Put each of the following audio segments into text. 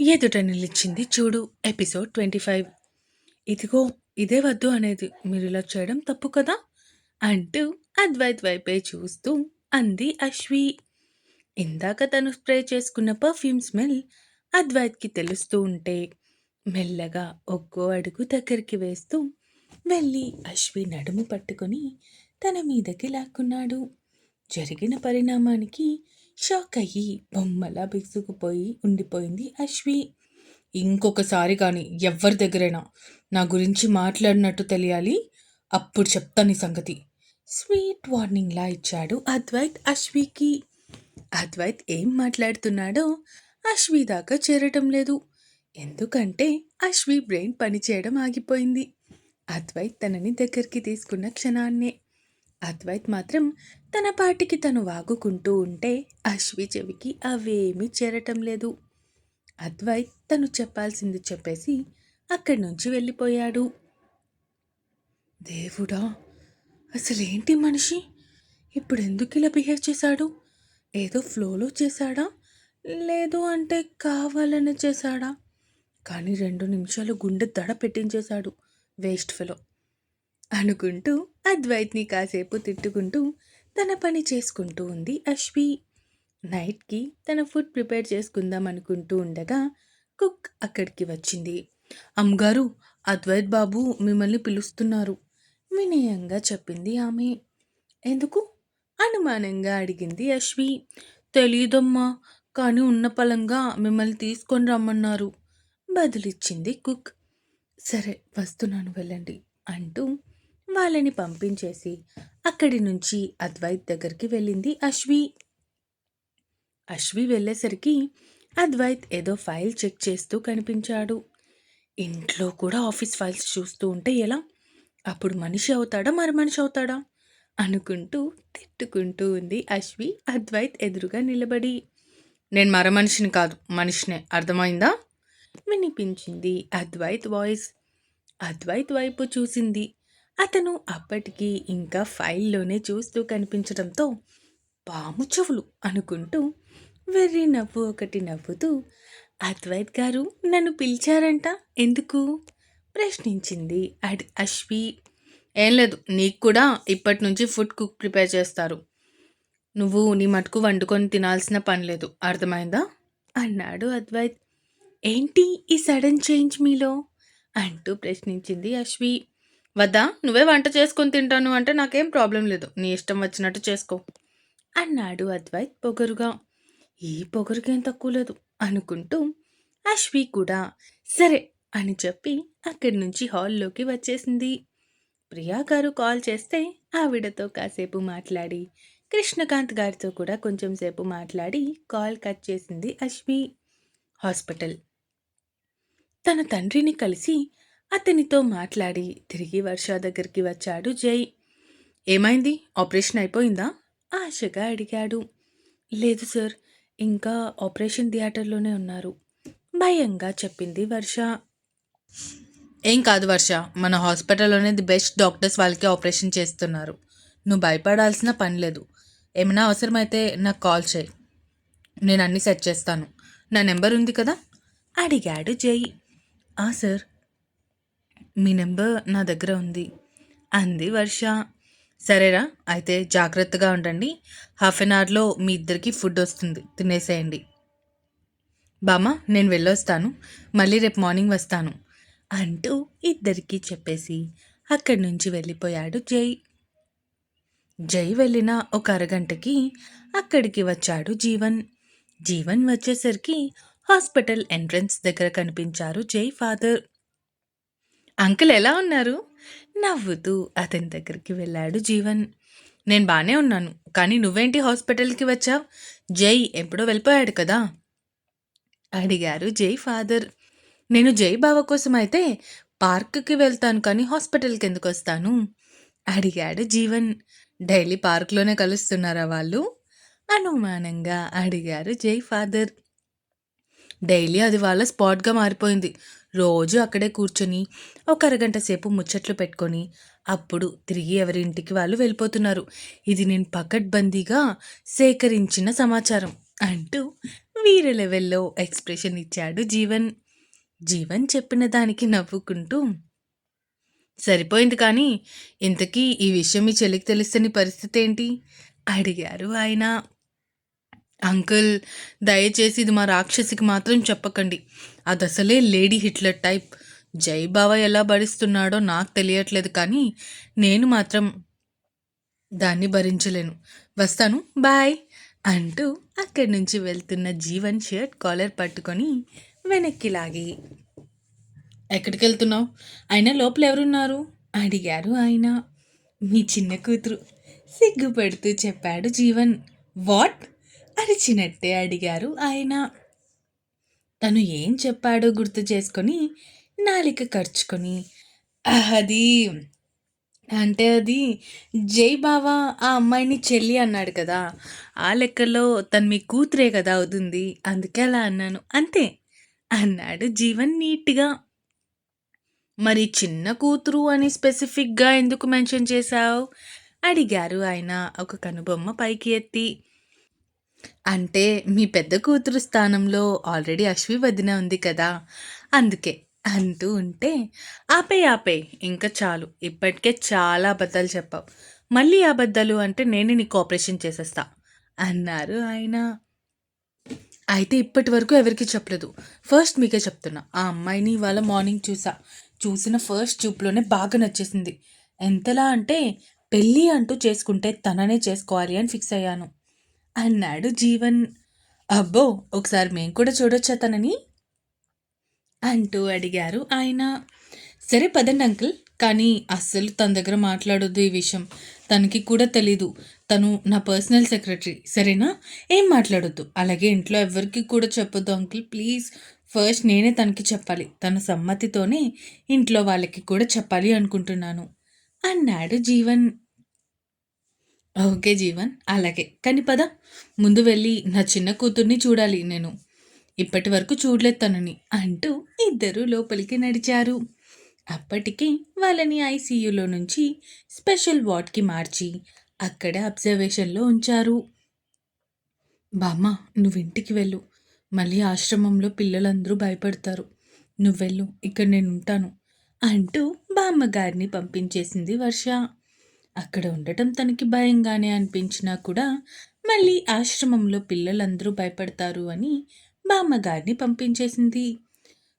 ఎదుట నిలిచింది చూడు ఎపిసోడ్ ట్వంటీ ఫైవ్. ఇదిగో ఇదే వద్దు అనేది మీరు ఇలా చేయడం తప్పు కదా? అంటూ అద్వైత్ వైపే చూస్తూ అంది అశ్వి. ఇందాక తను స్ప్రే చేసుకున్న పర్ఫ్యూమ్ స్మెల్ అద్వైత్కి తెలుస్తూ ఉంటే మెల్లగా ఒక్కో అడుగు దగ్గరికి వేస్తూ వెళ్ళి అశ్వి నడుము పట్టుకొని తన మీదకి లాక్కున్నాడు. జరిగిన పరిణామానికి షాక్ అయ్యి బొమ్మలా బిగుసుకుపోయి ఉండిపోయింది అశ్వి. ఇంకొకసారి కానీ ఎవరి దగ్గరైనా నా గురించి మాట్లాడినట్టు తెలియాలి. అప్పుడు చెప్తాను సంగతి. స్వీట్ వార్నింగ్లా ఇచ్చాడు అద్వైత్ అశ్వికి. అద్వైత్ ఏం మాట్లాడుతున్నాడో అశ్వి దాకా చేరటం లేదు. ఎందుకంటే అశ్వి బ్రెయిన్ పనిచేయడం ఆగిపోయింది. అద్వైత్ తనని దగ్గరికి తీసుకున్న క్షణాన్నే అద్వైత్ మాత్రం తన పాటికి తను వాగుకుంటూ ఉంటే అశ్వి చెవికి అవేమీ చేరటం లేదు. అద్వైత్ తను చెప్పాల్సింది చెప్పేసి అక్కడి నుంచి వెళ్ళిపోయాడు. దేవుడా అసలేంటి మనిషి? ఇప్పుడు ఎందుకు ఇలా బిహేవ్ చేశాడు? ఏదో ఫ్లోలో చేశాడా? లేదు అంటే కావాలని చేశాడా? కానీ రెండు నిమిషాలు గుండె దడ పెట్టించేశాడు వేస్ట్ ఫెలో. అనుకుంటూ అద్వైత్ని కాసేపు తిట్టుకుంటూ తన పని చేసుకుంటూ ఉంది అశ్వి. నైట్కి తన ఫుడ్ ప్రిపేర్ చేసుకుందాం అనుకుంటూ ఉండగా కుక్ అక్కడికి వచ్చింది. అమ్మగారు అద్వైత్ బాబు మిమ్మల్ని పిలుస్తున్నారు వినయంగా చెప్పింది ఆమె. ఎందుకు? అనుమానంగా అడిగింది అశ్వి. తెలియదమ్మా కానీ ఉన్న పలంగా మిమ్మల్ని తీసుకొని రమ్మన్నారు బదులిచ్చింది కుక్. సరే వస్తున్నాను వెళ్ళండి అంటూ వాళ్ళని పంపించేసి అక్కడి నుంచి అద్వైత్ దగ్గరికి వెళ్ళింది అశ్వి. అశ్వి వెళ్ళేసరికి అద్వైత్ ఏదో ఫైల్ చెక్ చేస్తూ కనిపించాడు. ఇంట్లో కూడా ఆఫీస్ ఫైల్స్ చూస్తూ ఉంటే ఎలా? అప్పుడు మనిషి అవుతాడా మరి మనిషి అవుతాడా? అనుకుంటూ తిట్టుకుంటూ ఉంది అశ్వి. అద్వైత్ ఎదురుగా నిలబడి నేను మర మనిషిని కాదు మనిషినే. అర్థమైందా? వినిపించింది అద్వైత్ వాయిస్. అద్వైత్ వైపు చూసింది. అతను అప్పటికి ఇంకా ఫైల్లోనే చూస్తూ కనిపించడంతో పాము చెవులు అనుకుంటూ వెర్రి నవ్వు ఒకటి నవ్వుతూ అద్వైత్ గారు నన్ను పిలిచారంట? ఎందుకు? ప్రశ్నించింది అడి అశ్వి. ఏం లేదు నీకు కూడా ఇప్పటి నుంచి ఫుడ్ కుక్ ప్రిపేర్ చేస్తారు. నువ్వు నీ మటుకు వండుకొని తినాల్సిన పని లేదు. అర్థమైందా? అన్నాడు అద్వైత్. ఏంటి ఈ సడన్ చేంజ్ మీలో? అంటూ ప్రశ్నించింది అశ్వి. వద్దా? నువ్వే వంట చేసుకొని తింటాను అంటే నాకేం ప్రాబ్లం లేదు. నీ ఇష్టం వచ్చినట్టు చేసుకో. అన్నాడు అద్వైత్ పొగరుగా. ఈ పొగరుకేం తక్కువ లేదు అనుకుంటూ అశ్వి కూడా సరే అని చెప్పి అక్కడి నుంచి హాల్లోకి వచ్చేసింది. ప్రియా గారు కాల్ చేస్తే ఆవిడతో కాసేపు మాట్లాడి కృష్ణకాంత్ గారితో కూడా కొంచెం సేపు మాట్లాడి కాల్ కట్ చేసింది అశ్వి. హాస్పిటల్. తన తండ్రిని కలిసి అతనితో మాట్లాడి తిరిగి వర్ష దగ్గరికి వచ్చాడు జై. ఏమైంది? ఆపరేషన్ అయిపోయిందా? ఆశగా అడిగాడు. లేదు సార్ ఇంకా ఆపరేషన్ థియేటర్లోనే ఉన్నారు. భయంగా చెప్పింది వర్ష. ఏం కాదు వర్ష మన హాస్పిటల్లోనే ది బెస్ట్ డాక్టర్స్ వాళ్ళకి ఆపరేషన్ చేస్తున్నారు. నువ్వు భయపడాల్సిన పని లేదు. ఏమైనా అవసరమైతే నాకు కాల్ చేయి. నేను అన్నీ సెట్ చేస్తాను. నా నెంబర్ ఉంది కదా? అడిగాడు జై. ఆ సార్ మీ నెంబర్ నా దగ్గర ఉంది. అంది వర్ష. సరేరా అయితే జాగ్రత్తగా ఉండండి. హాఫ్ అన్ అవర్లో మీ ఇద్దరికి ఫుడ్ వస్తుంది. తినేసేయండి. బామ్మ నేను వెళ్ళొస్తాను. మళ్ళీ రేపు మార్నింగ్ వస్తాను. అంటూ ఇద్దరికీ చెప్పేసి అక్కడి నుంచి వెళ్ళిపోయాడు జై. జై వెళ్ళిన ఒక అరగంటకి అక్కడికి వచ్చాడు జీవన్. జీవన్ వచ్చేసరికి హాస్పిటల్ ఎంట్రన్స్ దగ్గర కనిపించారు జై ఫాదర్. అంకుల్ ఎలా ఉన్నారు? నవ్వుతూ అతని దగ్గరికి వెళ్ళాడు జీవన్. నేను బాగానే ఉన్నాను కానీ నువ్వేంటి హాస్పిటల్కి వచ్చావు? జై ఎప్పుడో వెళ్ళిపోయాడు కదా? అడిగారు జై ఫాదర్. నేను జై బావ కోసం అయితే పార్క్కి వెళ్తాను కానీ హాస్పిటల్కి ఎందుకు వస్తాను? అడిగాడు జీవన్. డైలీ పార్క్లోనే కలుస్తున్నారా వాళ్ళు? అనుమానంగా అడిగారు జై ఫాదర్. డైలీ అది వాళ్ళ స్పాట్గా మారిపోయింది రోజు అక్కడే కూర్చొని ఒక అరగంట సేపు ముచ్చట్లు పెట్టుకొని అప్పుడు తిరిగి ఎవరి ఇంటికి వాళ్ళు వెళ్ళిపోతున్నారు ఇది నేను పకడ్బందీగా సేకరించిన సమాచారం అంటూ వీరే లెవెల్‌లో ఎక్స్‌ప్రెషన్ ఇచ్చాడు జీవన్. జీవన్ చెప్పిన దానికి నవ్వుకుంటూ సరిపోయింది కానీ, ఇంతకీ ఈ విషయం మీ చెల్లికి తెలిస్తే పరిస్థితి ఏంటి అడిగారు ఆయన. అంకుల్ దయచేసి ఇది మా రాక్షసికి మాత్రం చెప్పకండి. అదసలే లేడీ హిట్లర్ టైప్. జై బావ ఎలా భరిస్తున్నాడో నాకు తెలియట్లేదు కానీ, నేను మాత్రం దాన్ని భరించలేను. వస్తాను బాయ్ అంటూ అక్కడి నుంచి వెళ్తున్న జీవన్ షర్ట్ కాలర్ పట్టుకొని వెనక్కి లాగి ఎక్కడికెళ్తున్నావు? ఆయన లోపల ఎవరున్నారు? అడిగారు ఆయన. మీ చిన్న కూతురు సిగ్గుపడుతూ చెప్పాడు జీవన్. వాట్? అరిచినట్టే అడిగారు ఆయన. తను ఏం చెప్పాడో గుర్తు చేసుకొని నాలిక ఖర్చుకొని అది అంటే అది జై బావ ఆ అమ్మాయిని చెల్లి అన్నాడు కదా! ఆ లెక్కలో తను మీ కూతురే కదా అవుతుంది. అందుకే అలా అన్నాను అంతే అన్నాడు జీవన్ నీట్‌గా. మరి చిన్న కూతురు అని స్పెసిఫిక్‌గా ఎందుకు మెన్షన్ చేశావు? అడిగారు ఆయన ఒక కనుబొమ్మ పైకి ఎత్తి. అంటే మీ పెద్ద కూతురు స్థానంలో ఆల్రెడీ అశ్వి వదిన ఉంది కదా! అందుకే అంటూ ఉంటే ఆపే ఆపే ఇంకా చాలు. ఇప్పటికే చాలా అబద్ధాలు చెప్పావు. మళ్ళీ అబద్ధాలు అంటే నేనే నీకు ఆపరేషన్ చేసేస్తా అన్నారు ఆయన. అయితే ఇప్పటి వరకు ఎవరికీ చెప్పలేదు. ఫస్ట్ మీకే చెప్తున్నా. ఆ అమ్మాయిని ఇవాళ మార్నింగ్ చూసా. చూసిన ఫస్ట్ చూపులోనే బాగా నచ్చేసింది. ఎంతలా అంటే పెళ్ళి అంటూ చేసుకుంటే తననే చేసుకోవాలి అని ఫిక్స్ అయ్యాను. అన్నాడు జీవన్. అబ్బో! ఒకసారి మేము కూడా చూడొచ్చా తనని? అంటూ అడిగారు ఆయన. సరే పదండి అంకుల్. కానీ అస్సలు తన దగ్గర మాట్లాడొద్దు ఈ విషయం. తనకి కూడా తెలీదు. తను నా పర్సనల్ సెక్రటరీ. సరేనా? ఏం మాట్లాడొద్దు. అలాగే ఇంట్లో ఎవరికి కూడా చెప్పొద్దు అంకుల్ ప్లీజ్. ఫస్ట్ నేనే తనకి చెప్పాలి. తన సమ్మతితోనే ఇంట్లో వాళ్ళకి కూడా చెప్పాలి అనుకుంటున్నాను. అన్నాడు జీవన్. ఓకే జీవన్. అలాగే. కానీ పద. ముందు వెళ్ళి నా చిన్న కూతుర్ని చూడాలి నేను. ఇప్పటి వరకు చూడలేదు తనని అంటూ ఇద్దరూ లోపలికి నడిచారు. అప్పటికి వాళ్ళని ఐసీయూలో నుంచి స్పెషల్ వార్డ్‌కి మార్చి అక్కడే అబ్జర్వేషన్‌లో ఉంచారు. బామ్మ నువ్వింటికి వెళ్ళు. మళ్ళీ ఆశ్రమంలో పిల్లలందరూ భయపడతారు. నువ్వెళ్ళు. ఇక్కడ నేను ఉంటాను అంటూ బామ్మగారిని పంపించేసింది వర్ష. అక్కడ ఉండటం తనకి భయంగానే అనిపించినా కూడా మళ్ళీ ఆశ్రమంలో పిల్లలందరూ భయపడతారు అని బామ్మగారిని పంపించేసింది.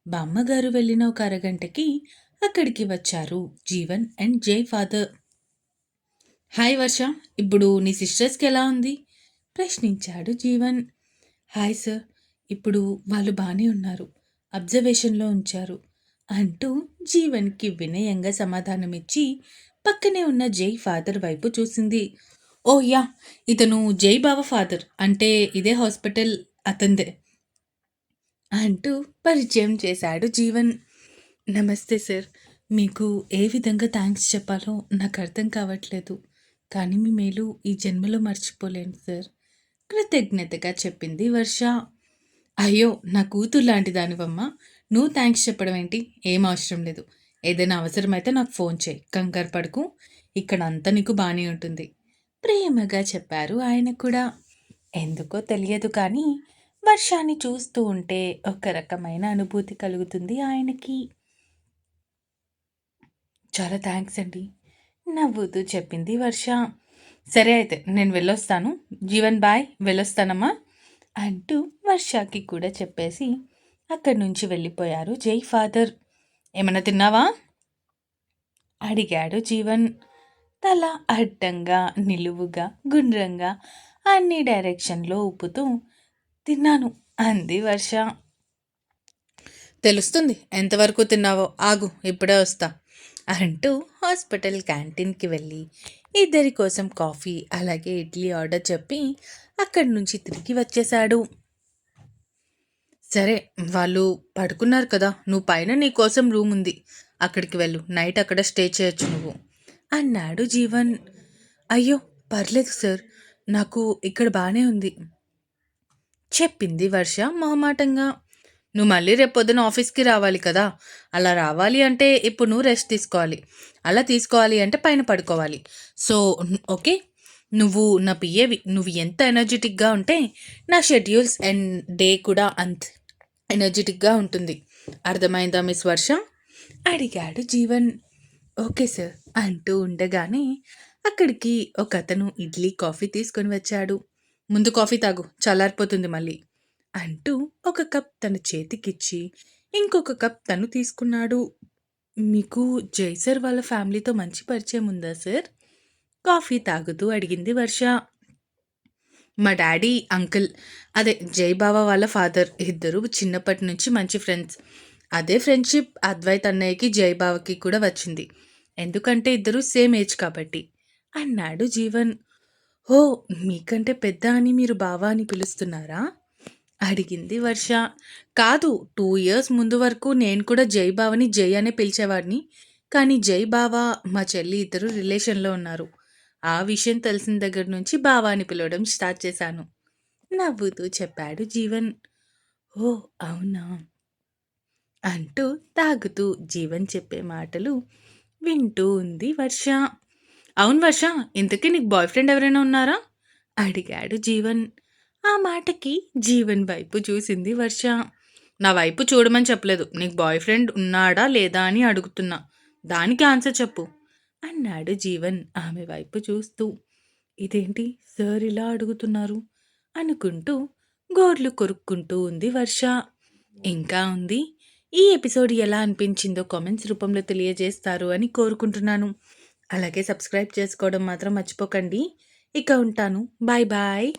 బామ్మగారు వెళ్ళిన ఒక అరగంటకి అక్కడికి వచ్చారు Jeevan and Jai father. Hi Varsha. ఇప్పుడు నీ సిస్టర్స్‌కి ఎలా ఉంది? ప్రశ్నించాడు జీవన్. Hi sir. ఇప్పుడు వాళ్ళు బాగానే ఉన్నారు. అబ్జర్వేషన్‌లో ఉంచారు. అంటూ జీవన్‌కి వినయంగా సమాధానమిచ్చి పక్కనే ఉన్న జై ఫాదర్ వైపు చూసింది. ఓ యా ఇతను జై బావ ఫాదర్. అంటే ఇదే హాస్పిటల్ అతందే అంటూ పరిచయం చేశాడు జీవన్. నమస్తే సార్. మీకు ఏ విధంగా థ్యాంక్స్ చెప్పాలో నాకు అర్థం కావట్లేదు. కానీ మీ మేలు ఈ జన్మలో మర్చిపోలేను సార్. కృతజ్ఞతగా చెప్పింది వర్ష. అయ్యో! నా కూతురు లాంటి దానివమ్మా. నువ్వు థ్యాంక్స్ చెప్పడం ఏంటి? ఏం అవసరం లేదు. ఏదైనా అవసరమైతే నాకు ఫోన్ చేయి కంగారు పడుకు ఇక్కడ అంతా నీకు బాగానే ఉంటుంది. ప్రేమగా చెప్పారు ఆయన కూడా. ఎందుకో తెలియదు కానీ వర్షాన్ని చూస్తూ ఉంటే ఒక రకమైన అనుభూతి కలుగుతుంది ఆయనకి. చాలా థ్యాంక్స్ అండి. నవ్వుతూ చెప్పింది వర్ష. సరే అయితే నేను వెళ్ళొస్తాను. జీవన్ బాయ్ వెళ్ళొస్తానమ్మా అంటూ వర్షకి కూడా చెప్పేసి అక్కడి నుంచి వెళ్ళిపోయారు జై ఫాదర్. ఏమైనా తిన్నావా? అడిగాడు జీవన్. తల అడ్డంగా, నిలువుగా, గుండ్రంగా అన్ని డైరెక్షన్‌లో ఊపుతూ తిన్నాను అంది వర్ష. తెలుస్తుంది ఎంతవరకు తిన్నావో. ఆగు ఇప్పుడే వస్తా అంటూ హాస్పిటల్ క్యాంటీన్‌కి వెళ్ళి ఇద్దరి కోసం కాఫీ, అలాగే ఇడ్లీ ఆర్డర్ చెప్పి అక్కడి నుంచి తిరిగి వచ్చేశాడు. సరే వాళ్ళు పడుకున్నారు కదా! నువ్వు పైన నీ కోసం రూమ్ ఉంది. అక్కడికి వెళ్ళు. నైట్ అక్కడ స్టే చేయొచ్చు నువ్వు. అన్నాడు జీవన్. అయ్యో! పర్లేదు సార్. నాకు ఇక్కడ బాగానే ఉంది. చెప్పింది వర్ష మొహమాటంగా. నువ్వు మళ్ళీ రేపొద్దున ఆఫీస్‌కి రావాలి కదా! అలా రావాలి అంటే ఇప్పుడు నువ్వు రెస్ట్ తీసుకోవాలి. అలా తీసుకోవాలి అంటే పైన పడుకోవాలి. So okay. నువ్వు నా పిఏవి నువ్వు ఎంత ఎనర్జెటిక్గా ఉంటే నా షెడ్యూల్స్ అండ్ డే కూడా అంత ఎనర్జెటిక్గా ఉంటుంది. అర్థమైందా మిస్ వర్ష? అడిగాడు జీవన్. ఓకే సార్ అంటూ ఉండగానే అక్కడికి ఒక అతను ఇడ్లీ కాఫీ తీసుకొని వచ్చాడు. ముందు కాఫీ తాగు చల్లారిపోతుంది మళ్ళీ అంటూ ఒక కప్ తన చేతికిచ్చి ఇంకొక కప్ తను తీసుకున్నాడు. మీకు జై సార్ వాళ్ళ ఫ్యామిలీతో మంచి పరిచయం ఉందా సార్ కాఫీ తాగుతూ అడిగింది వర్ష. మా డాడీ అంకుల్ అదే జై బావ వాళ్ళ ఫాదర్ ఇద్దరు చిన్నప్పటి నుంచి మంచి ఫ్రెండ్స్. అదే ఫ్రెండ్షిప్ అద్వైత్ అన్నయ్యకి జై బావకి కూడా వచ్చింది. ఎందుకంటే ఇద్దరు సేమ్ ఏజ్ కాబట్టి. అన్నాడు జీవన్. ఓ మీకంటే పెద్ద అని మీరు బావా అని పిలుస్తున్నారా? అడిగింది వర్ష. కాదు టూ ఇయర్స్ ముందు వరకు నేను కూడా జై బావని జై అనే పిలిచేవాడిని. కానీ జై బావ మా చెల్లి ఇద్దరు రిలేషన్లో ఉన్నారు. ఆ విషయం తెలిసిన దగ్గర నుంచి బావాని పిలవడం స్టార్ట్ చేశాను. నవ్వుతూ చెప్పాడు జీవన్. ఓ అవునా అంటూ తాగుతూ జీవన్ చెప్పే మాటలు వింటూ ఉంది వర్ష. అవును వర్ష ఇంతకీ నీకు బాయ్ ఫ్రెండ్ ఎవరైనా ఉన్నారా అడిగాడు జీవన్. ఆ మాటకి జీవన్ వైపు చూసింది వర్ష. నా వైపు చూడమని చెప్పలేదు. నీకు బాయ్ ఫ్రెండ్ ఉన్నాడా లేదా అని అడుగుతున్నా. దానికి ఆన్సర్ చెప్పు. అన్నాడు జీవన్ ఆమె వైపు చూస్తూ. ఇదేంటి సార్ ఇలా అడుగుతున్నారు? అనుకుంటూ గోర్లు కొరుక్కుంటూ ఉంది వర్ష. ఇంకా ఉంది? ఈ ఎపిసోడ్ ఎలా అనిపించిందో కామెంట్స్ రూపంలో తెలియజేస్తారు అని కోరుకుంటున్నాను. అలాగే సబ్స్క్రైబ్ చేసుకోవడం మాత్రం మర్చిపోకండి. ఇక ఉంటాను. Bye bye.